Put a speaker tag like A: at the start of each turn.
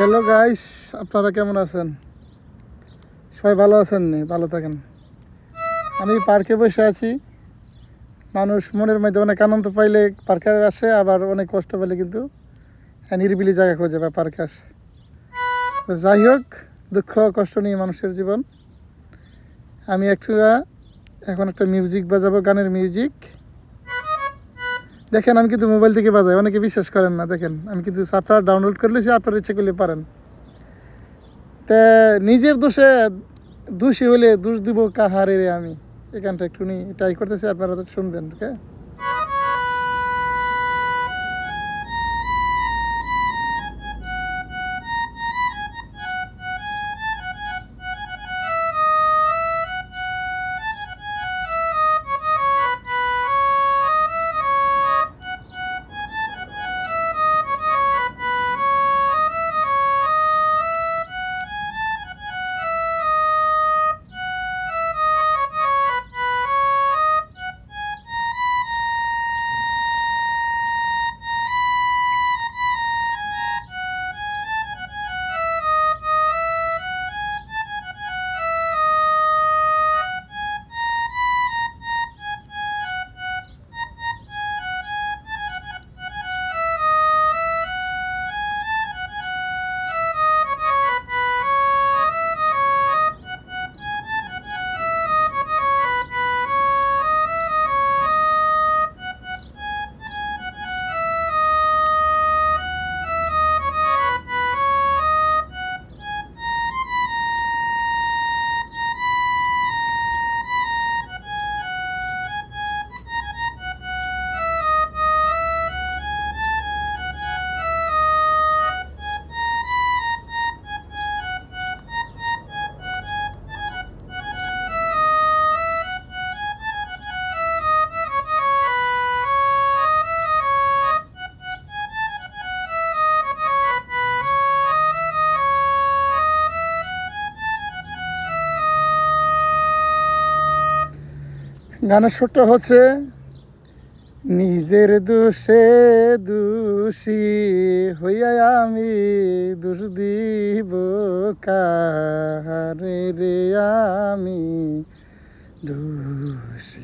A: Hello guys, আপনারা কেমন আছেন? সবাই ভালো আছেন নি? ভালো থাকেন। আমি পার্কে বসে আছি। মানুষ মনের মধ্যে অনেক আনন্দ পাইলে পার্কে আসে, আবার অনেক কষ্ট পেলে কিন্তু নিরিবিলি জায়গা খোঁজে বা পার্কে আসে। যাই হোক, দুঃখ, কষ্ট নিয়ে মানুষের জীবন। আমি একটু এখন একটা মিউজিক বাজাবো, গানের মিউজিক দেখেন, আমি কিন্তু মোবাইল থেকে বাজাই, অনেকে বিশ্বাস করেন না, দেখেন। আমি কিন্তু সাপটা ডাউনলোড করলে সে আপনার ইচ্ছে করলে পারেন। তা, নিজের দোষে, দোষী হলে দোষ দিব কাহারে রে আমি? এখানটা একটু নি ট্রাই করতেছি, আপনারা তো শুনবেন ওকে গানের সুরটা হচ্ছে নিজের দোষে দোষী হইয়া আমি দোষ দিব কারে রে আমি দোষী?